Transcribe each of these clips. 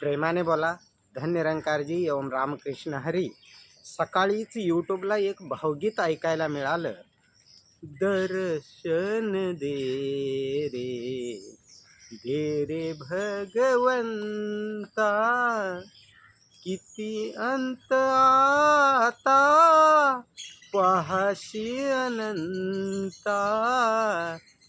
प्रेमाने बोला धन्यरंकारजी एवं रामकृष्ण हरी. सकाळीच यूट्यूबला एक भावगीत ऐकायला मिळालं. दर्शन दे रे दे रे भगवंता. किती अंत आता पहाशी अनंता.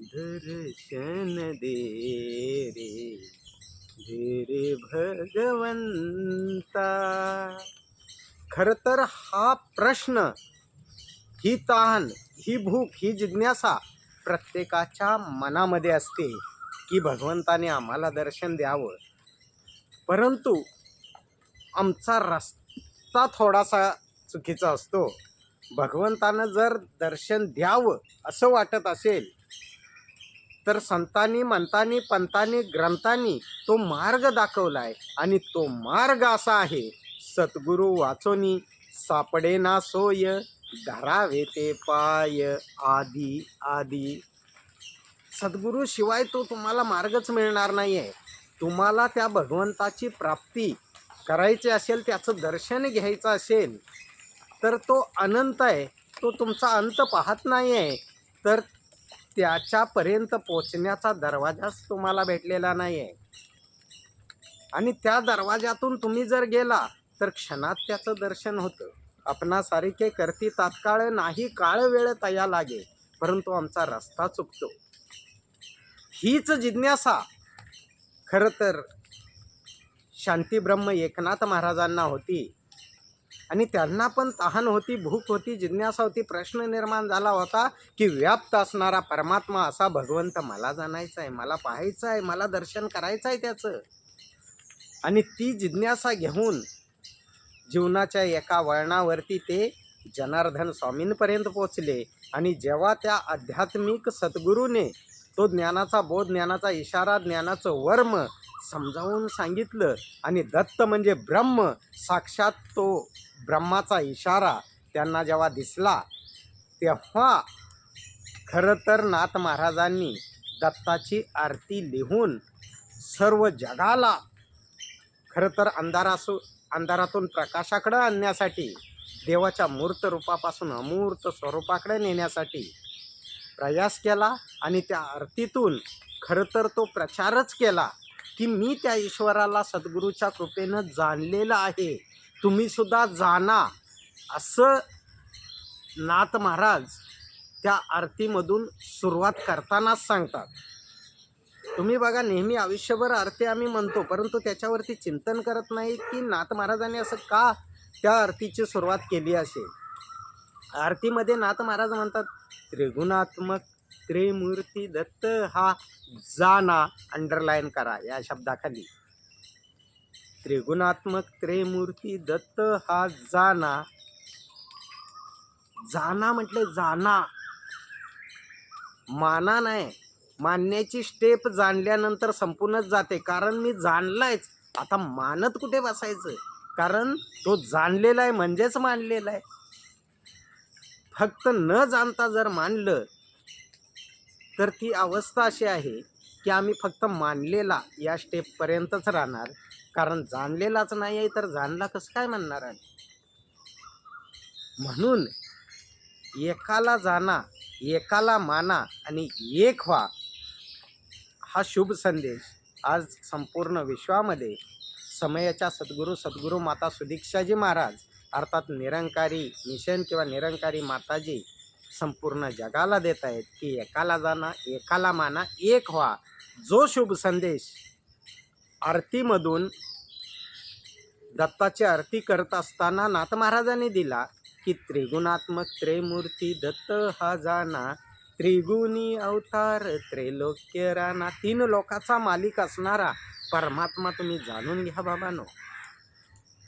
दर्शन दे रे. दे रे भगवंता. खरं तर हा प्रश्न ही तहान ही भूक ही जिज्ञासा प्रत्येकाच्या मनामध्ये असते की भगवंताने आम्हाला दर्शन द्यावं. परंतु आमचा रस्ता थोडासा चुकीचा असतो. भगवंतानं जर दर्शन द्यावं असं वाटत असेल तर संतांनी मंतांनी पंतांनी ग्रंथांनी तो मार्ग दाखवला आहे आणि तो मार्ग असा आहे सद्गुरू वाचोनी सापडे ना सोय धरावे ते पाय आदी आदी सद्गुरू शिवाय तो तुम्हाला मार्गच मिळणार नाही आहे तुम्हाला त्या भगवंताची प्राप्ती करायची असेल त्याचं दर्शन घ्यायचं असेल तर तो अनंत आहे. तो तुमचा अंत पाहत नाही आहे तर त्याच्यापर्यंत पोचण्याचा दरवाजाच तुम्हाला भेटलेला नाही आहे आणि त्या दरवाजातून तुम्ही जर गेला तर क्षणात त्याचं दर्शन होतं. आपणासारखे करती तात्काळ नाही काळ वेळ तया लागे परंतु आमचा रस्ता चुकतो. हीच जिज्ञासा. खरं तर शांतीब्रह्म एकनाथ महाराजांना होती. आणि त्यांना पण तहान होती भूक होती जिज्ञासा होती प्रश्न निर्माण झाला होता की व्याप्त असणारा परमात्मा असा भगवंत मला जाणायचा आहे मला पाहायचं आहे मला दर्शन करायचं आहे त्याचं. आणि ती जिज्ञासा घेऊन जीवनाच्या एका वळणावरती ते जनार्दन स्वामींपर्यंत पोचले. आणि जेव्हा त्या आध्यात्मिक सद्गुरूने तो ज्ञानाचा बोध ज्ञानाचा इशारा ज्ञानाचं वर्म समजावून सांगितलं आणि दत्त म्हणजे ब्रह्म साक्षात तो ब्रह्माचा इशारा त्यांना जेव्हा दिसला तेव्हा खरं तर नाथ महाराजांनी दत्ताची आरती लिहून सर्व जगाला खरं तर अंधारासू अंधारातून प्रकाशाकडं आणण्यासाठी देवाच्या मूर्त रूपापासून अमूर्त स्वरूपाकडे नेण्यासाठी प्रयास केला आणि त्या आरतीतून खरं तर तो प्रचारच केला की मी त्या ईश्वराला सद्गुरूच्या कृपेनं जाणलेलं आहे. तुम्ही सुद्धा जाणा असं नाथ महाराज त्या आरतीमधून सुरुवात करतानाच सांगतात. तुम्ही बघा नेहमी आयुष्यभर आरती आम्ही म्हणतो परंतु त्याच्यावरती चिंतन करत नाही की नाथ महाराजांनी असं का त्या आरतीची सुरुवात केली असेल? आरतीमध्ये नाथ महाराज म्हणतात त्रिगुणात्मक त्रिमूर्ती दत्त हा जाना अंडरलाईन करा या शब्दाखाली. त्रिगुणात्मक त्रयमूर्ती दत्त हा जाना. जाना म्हटले जाना. माना नाही मानण्याची स्टेप जाणल्यानंतर संपूर्णच जाते. कारण मी जाणलायच. आता मानत कुठे बसायचं? कारण तो जाणलेला आहे म्हणजेच मानलेला आहे. फक्त न जाणता जर मानलं तर ती अवस्था अशी आहे की आम्ही फक्त मानलेला या स्टेपपर्यंतच राहणार. कारण जाणलेलाच नाही आहे तर जाणला कसं काय म्हणणार आहे? म्हणून एकाला जाणा एकाला माना आणि एक व्हा. हा शुभ संदेश आज संपूर्ण विश्वामध्ये समयाच्या सद्गुरू सद्गुरू माता सुदीक्षाजी महाराज अर्थात निरंकारी मिशन किंवा निरंकारी माताजी संपूर्ण जगाला देत आहेत की एकाला जाणा एकाला माना एक व्हा. जो शुभ संदेश आरतीमधून दत्ताची आरती करत असताना नाथ महाराजांनी दिला की त्रिगुणात्मक त्रेमूर्ती दत्त हा जाना त्रिगुणी अवतार त्रैलोक्य राणा. तीन लोकाचा मालिक असणारा परमात्मा तुम्ही जाणून घ्या बाबानो.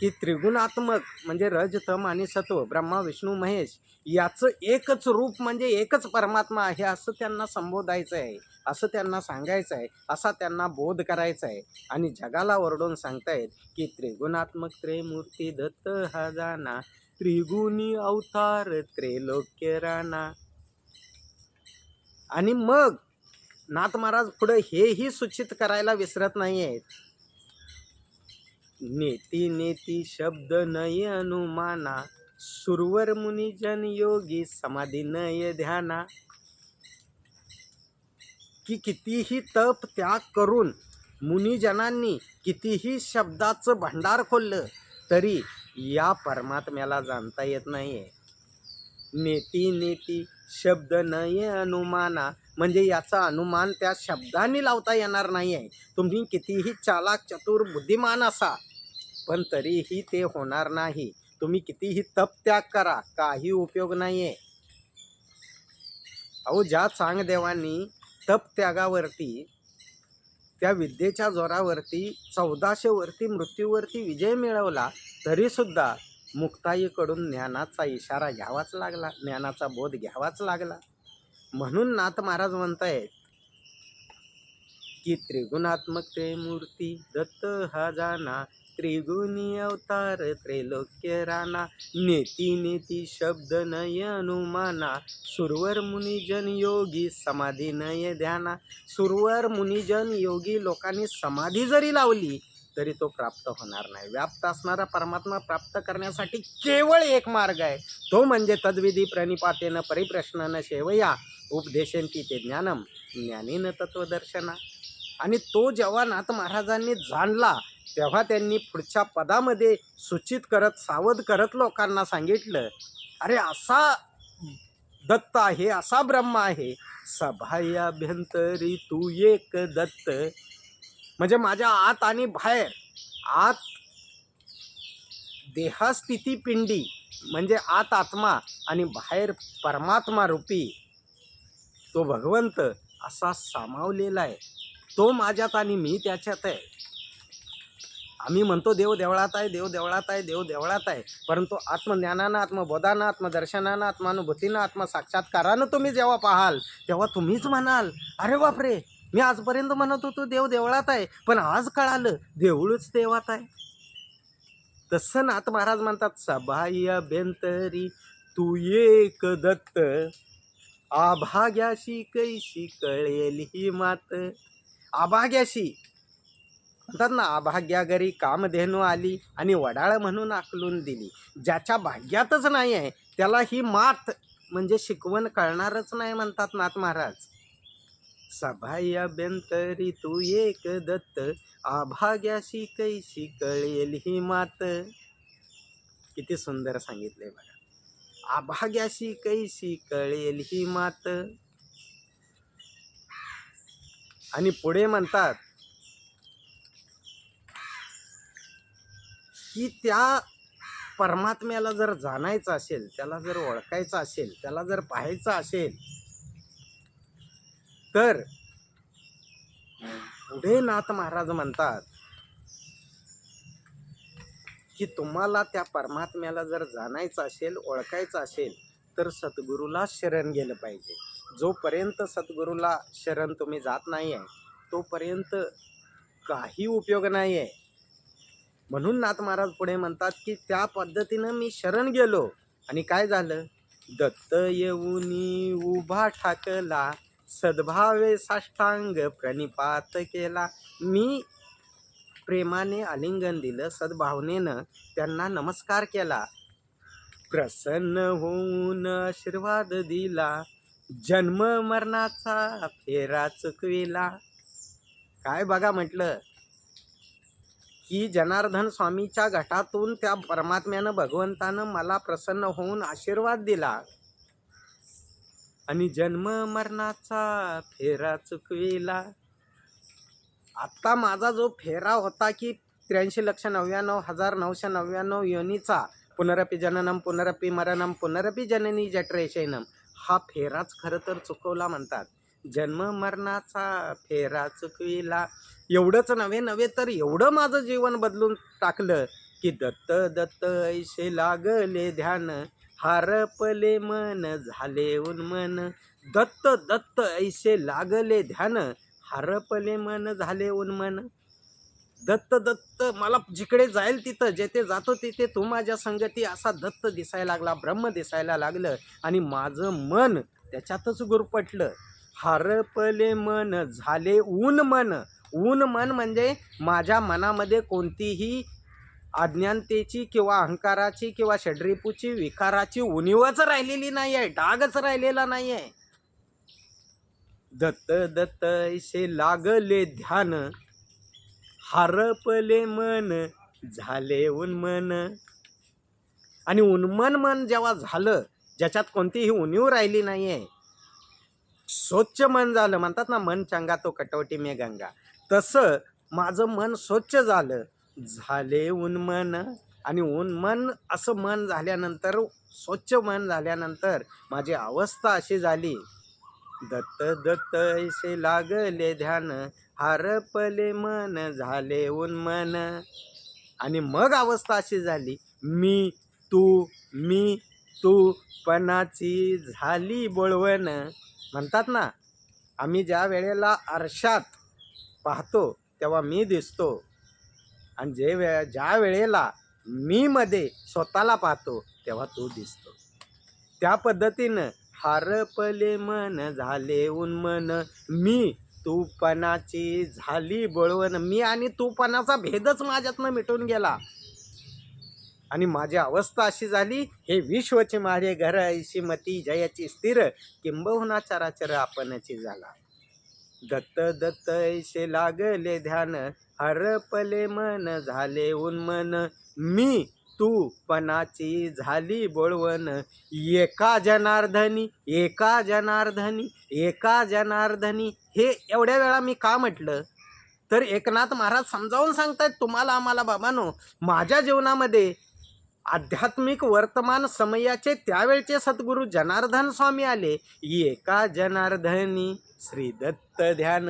की त्रिगुणात्मक म्हणजे रज तम आणि सत्व ब्रह्मा विष्णू महेश याचं एकच रूप म्हणजे एकच परमात्मा आहे असं त्यांना संबोधायचं आहे असं त्यांना सांगायचं आहे असा त्यांना बोध करायचा आहे. आणि जगाला ओरडून सांगतायत की त्रिगुणात्मक त्रिमूर्ती दत्त हजाना त्रिगुणी अवतार त्रैलोक्य राणा. आणि मग नाथ महाराज पुढे हेही सूचित करायला विसरत नाही आहेत नेती नेती शब्द नय अनुमाना सुरवर मुनिजन योगी समाधी नय ध्याना. की कितीही तप त्याग करून मुनिजनांनी कितीही शब्दाचं भांडार खोललं तरी या परमात्म्याला जाणता येत नाहीये. नेती नेती शब्द नये अनुमाना म्हणजे याचा अनुमान त्या शब्दांनी लावता येणार नाही आहे तुम्ही कितीही चालाक चतुर बुद्धिमान असा पण तरीही ते होणार नाही. तुम्ही कितीही तप त्याग करा काही उपयोग नाही आहे अहो ज्या चांगदेवांनी तप त्यागावरती त्या विद्येच्या जोरावरती चौदाशेवरती मृत्यूवरती विजय मिळवला तरीसुद्धा मुक्ताईकडून ज्ञानाचा इशारा घ्यावाच लागला ज्ञानाचा बोध घ्यावाच लागला. म्हणून नाथ महाराज म्हणतायत की त्रिगुणात्मक ते मूर्ती दत्त हा जाना त्रिगुणी अवतार त्रैलोक्य राणा नेती नेती शब्द नय अनुमाना सुरवर मुनिजन योगी समाधी नय ध्याना सुरवर मुनिजन योगी लोकांनी समाधी जरी लावली तरी तो प्राप्त होणार नाही. व्याप्त असणारा परमात्मा प्राप्त करण्यासाठी केवळ एक मार्ग आहे. तो म्हणजे तद्विधी प्रणिपातेनं परिप्रश्नानं शेवया उपदेशंती ते ज्ञानम ज्ञानीनं तत्वदर्शना आणि तो जेव्हा नाथ महाराजांनी जाणला तेव्हा त्यांनी पुढच्या पदामध्ये सूचित करत सावध करत लोकांना सांगितलं अरे असा दत्त आहे असा ब्रह्म आहे. सभायाभ्यंतरी तू एक दत्त. म्हणजे माझ्या आत आणि बाहेर आत देहास्थिती पिंडी म्हणजे आत आत्मा आणि बाहेर परमात्मा रूपी तो भगवंत असा सामावलेला आहे. तो माझ्यात आणि मी त्याच्यात आहे. आम्ही म्हणतो देव देवळात आहे देव देवळात आहे देव देवळात आहे. परंतु आत्मज्ञानानं आत्मबोधानं आत्मदर्शनानं आत्मानुभूतीनं आत्मसाक्षात्कारानं तुम्ही जेव्हा पाहाल तेव्हा तुम्हीच म्हणाल अरे बापरे! मी आजपर्यंत म्हणत होतो देव देवळात आहे पण आज कळालं देऊळच देवात आहे. तसं नाथ महाराज म्हणतात सबाह्य बेंतरी तू एक दत्त आभाग्याशी कैशी कळेल ही मात. आभाग्याशी म्हणतात ना अभाग्या घरी कामधेनू आली आणि वडाळ म्हणून आकलून दिली. ज्याच्या भाग्यातच नाही आहे त्याला ही मात म्हणजे शिकवण कळणारच नाही म्हणतात नाथ महाराज. सभाया बेंतरी तू एक दत्त आभाग्याशी कैशी कळेल ही मात. किती सुंदर सांगितले बघा. आभाग्याशी कैशी कळेल ही मात. आणि पुढे म्हणतात की त्या परमात्म्याला जर जाणायचं असेल त्याला जर ओळखायचं असेल त्याला जर पाहायचं असेल तर पुढे नाथ महाराज म्हणतात की तुम्हाला त्या परमात्म्याला जर जाणायचं असेल ओळखायचं असेल तर सद्गुरूला शरण गेलं पाहिजे. जोपर्यंत सद्गुरूला शरण तुम्ही जात नाही आहे तोपर्यंत काही उपयोग नाही आहे म्हणून नाथ महाराज पुढे म्हणतात की त्या पद्धतीनं मी शरण गेलो. आणि काय झालं? दत्त येऊनी उभा ठाकला सद्भावे साष्टांग प्रणिपात केला. मी प्रेमाने आलिंगन दिलं सद्भावनेनं त्यांना नमस्कार केला. प्रसन्न होऊन आशीर्वाद दिला. जन्म मरणाचा फेरा चुकविला. काय बघा म्हटलं? की जनार्दन स्वामीच्या घटातून त्या परमात्म्यानं भगवंतानं मला प्रसन्न होऊन आशीर्वाद दिला. आणि जन्म मरणाचा फेरा चुकविला. आत्ता माझा जो फेरा होता की त्र्याऐंशी लक्ष नव्याण्णव हजार नऊशे नव्याण्णव योनीचा पुनरपी जननम पुनरपी मरणम पुनरपी जननी जठरेशयनम हा फेराच खरं तर चुकवला म्हणतात. जन्म मरणाचा फेरा चुकविला. एवढंच नव्हे नव्हे तर एवढं माझं जीवन बदलून टाकलं की दत्त दत्त ऐसे लागले ध्यान हारपले मन झाले उन्मन. दत्त दत्त ऐसे लागले ध्यान हारपले मन झाले उन्मन. दत्त दत्त मला जिकडे जाईल तिथं जेथे जातो तिथे तू माझ्या संगती असा दत्त दिसायला लागला ब्रह्म दिसायला लागलं आणि माझं मन त्याच्यातच गुरपटलं हारपले मन झाले ऊन मन ऊन मन म्हणजे माझ्या मनामध्ये कोणतीही अज्ञानतेची किंवा अहंकाराची किंवा षड्रिपूची विकाराची उणीवच राहिलेली नाही आहे डागच राहिलेला नाही आहे दत्त दत्त ऐसे लागले ध्यान हरपले मन झाले उन्मन आणि उन्मन मन जेव्हा झालं ज्याच्यात कोणतीही उणीव राहिली नाही आहे स्वच्छ मन झालं म्हणतात ना मन चंगा तो कटवटी मे गंगा. तसं माझं मन स्वच्छ झालं. झाले उन्मन आणि उन्मन असं मन झाल्यानंतर स्वच्छ मन झाल्यानंतर माझी अवस्था अशी झाली. दत्त दत्त ऐसे लागले ध्यान. हरपले मन. झाले उन्मन आणि मग अवस्था अशी झाली. मी तू मी तू पणाची झाली बोळवण. म्हणतात ना आम्ही ज्या वेळेला आरशात पाहतो तेव्हा मी दिसतो. आणि जे वे ज्या वेळेला मी मध्ये स्वतःला पाहतो तेव्हा तो दिसतो. त्या पद्धतीनं हारपले मन झाले उन्मन. मी तूपणाची झाली बळवण. मी आणि तूपणाचा भेदच माझ्यातनं मिटून गेला. आणि माझी अवस्था अशी झाली हे विश्वचे माझे घर ऐशी मती जयाची स्थिर किंबहुना चराचर आपणची झाला दत्त दत्त ऐसे लागले ध्यान हरपले मन झाले उन्मन. मी तू पणाची झाली बोळवण. एका जनार्दनी एका जनार्दनी एका जनार्दनी हे एवढ्या वेळा मी का म्हटलं? तर एकनाथ महाराज समजावून सांगतायत तुम्हाला आम्हाला बाबानो माझ्या जीवनामध्ये आध्यात्मिक वर्तमान समयाचे त्यावेळचे सद्गुरू जनार्दन स्वामी आले. एका जनार्दनी श्री दत्त ध्यान.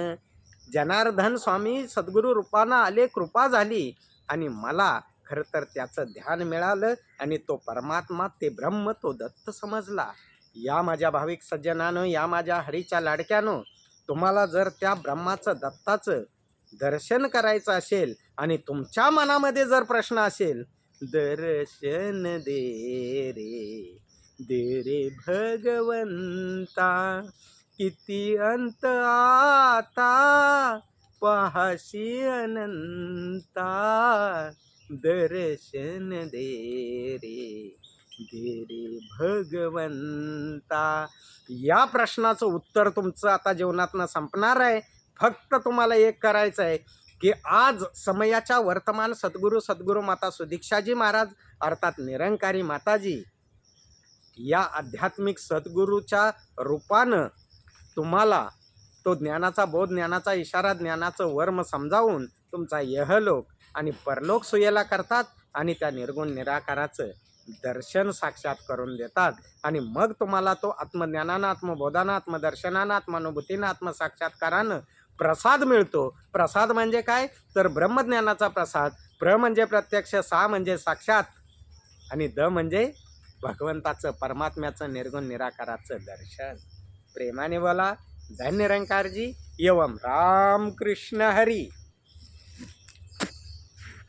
जनार्दन स्वामी सद्गुरू रूपानं आले कृपा झाली आणि मला खरं तर त्याचं ध्यान मिळालं आणि तो परमात्मा ते ब्रह्म तो दत्त समजला. या माझ्या भाविक सज्जनानं या माझ्या हरीच्या लाडक्यानं तुम्हाला जर त्या ब्रह्माचं दत्ताचं दर्शन करायचं असेल आणि तुमच्या मनामध्ये जर प्रश्न असेल दर्शन दे रे दे रे भगवंता. किती अंत आता पहाशी अनंता. दर्शन दे रे दे रे भगवंता. या प्रश्नाचं उत्तर तुमचं आता जीवनातनं संपणार आहे. फक्त तुम्हाला एक करायचं आहे की आज समयाच्या वर्तमान सद्गुरू सद्गुरू माता सुदीक्षाजी महाराज अर्थात निरंकारी माताजी या आध्यात्मिक सद्गुरूच्या रूपानं तुम्हाला तो ज्ञानाचा बोध ज्ञानाचा इशारा ज्ञानाचं वर्म समजावून तुमचा यहलोक आणि परलोक सुयेला करतात आणि त्या निर्गुण निराकाराचं दर्शन साक्षात करून देतात. आणि मग तुम्हाला तो आत्मज्ञानानं आत्मबोधानं आत्मदर्शनानं आत्मानुभूतीनं आत्मसाक्षात्कारानं प्रसाद मिळतो. प्रसाद म्हणजे काय? तर ब्रह्मज्ञानाचा प्रसाद. प्र म्हणजे प्रत्यक्ष सा म्हणजे साक्षात. आणि द म्हणजे भगवंताचं परमात्म्याचं निर्गुण निराकाराचं दर्शन. प्रेमाने बोला धन्य रंकारजी एवम राम कृष्ण हरी.